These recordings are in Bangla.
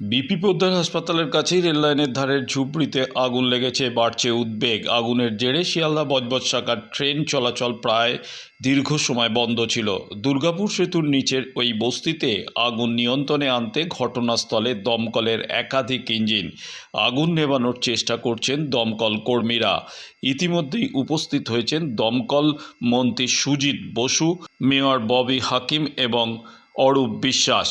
BP Poddar হাসপাতালের কাছেই রেললাইনের ধারের ঝুপড়িতে আগুন লেগেছে, বাড়ছে উদ্বেগ। আগুনের জেরে শিয়ালদা বজবজ শাখার ট্রেন চলাচল প্রায় দীর্ঘ সময় বন্ধ ছিল। দুর্গাপুর সেতুর নিচের ওই বস্তিতে আগুন নিয়ন্ত্রণে আনতে ঘটনাস্থলে দমকলের একাধিক ইঞ্জিন। আগুন নেভানোর চেষ্টা করছেন দমকল কর্মীরা। ইতিমধ্যেই উপস্থিত হয়েছেন দমকল মন্ত্রী সুজিত বসু, মেয়র ববি হাকিম এবং অরূপ বিশ্বাস।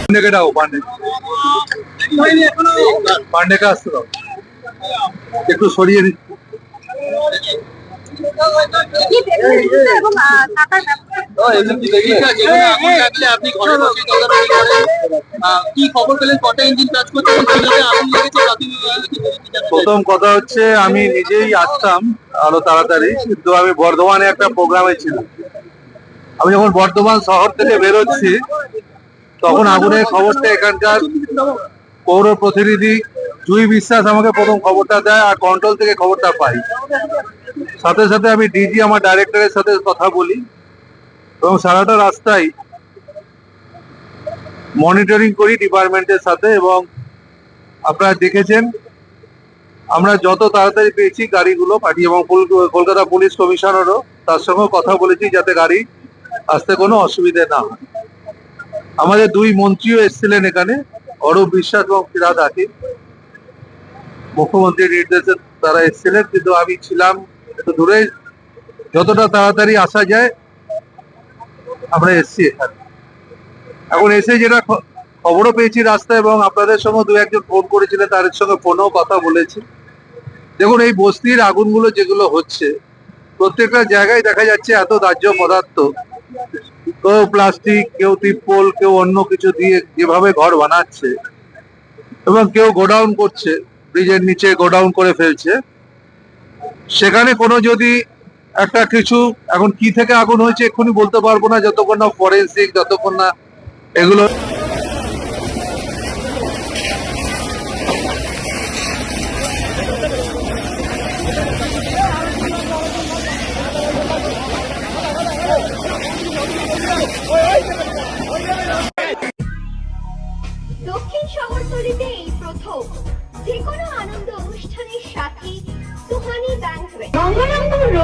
పండగడావు పండగ పండగ వస్తున్నావు আপনি ঘরে বসে তদারকি করেন কি খবর পেলেন? কটা ইঞ্জিন কাজ করছে কীভাবে আগুন লেগেছে প্রাথমিক কি জানতে চান? প্রথম কথা হচ্ছে আমি নিজেই আসতাম আরও তাড়াতাড়ি। কিন্তু আমি বর্ধমানে একটা প্রোগ্রামে ছিলাম আমি যখন বর্ধমান শহর থেকে বেরোচ্ছি তখন আগুনের খবরটা এখানকার পৌর প্রতিনিধি জুই বিশ্বাস আমাকে প্রথম খবরটা দেয় আর কন্ট্রোল থেকে খবরটা পাই সাথে সাথে আমি ডিজি আমার ডাইরেক্টরের সাথে কথা বলি এবং সারাটা রাস্তায় মনিটরিং করি ডিপার্টমেন্টের সাথে এবং আপনারা দেখেছেন, আমরা যত তাড়াতাড়ি পেয়েছি গাড়িগুলো পাঠিয়ে এবং কলকাতা পুলিশ কমিশনারও তার সঙ্গে কথা বলেছি যাতে গাড়ি আসতে কোনো অসুবিধে না হয়। আমাদের দুই মন্ত্রীও এসেছিলেন এখানে, অরূপ বিশ্বাস এবং ফিরাদ হাকিম। মুখ্যমন্ত্রীর নির্দেশে তারা এসেছিলেন, কিন্তু আমি ছিলাম একটু দূরে যতটা তাড়াতাড়ি আসা যায়, আমরা এসছি এখানে। এখন এসে যেটা খবরও পেয়েছি রাস্তায় এবং আপনাদের সঙ্গে দু একজন ফোন করেছিলেন তাদের সঙ্গে ফোনেও কথা বলেছি। দেখুন, এই বস্তির আগুনগুলো যেগুলো হচ্ছে, প্রত্যেকটা জায়গায় দেখা যাচ্ছে এত দাহ্য পদার্থ। কেউ প্লাস্টিক, কেউ তিরপল, কেউ অন্য কিছু দিয়ে যেভাবে ঘর বানাচ্ছে এবং কেউ গোডাউন করছে, ব্রিজের নিচে গোডাউন করে ফেলছে। সেখানে কোনো যদি একটা কিছু, এখন কি থেকে আগুন হয়েছে এক্ষুনি বলতে পারব না, যতক্ষণ না ফরেন্সিক, যতক্ষণ না এগুলো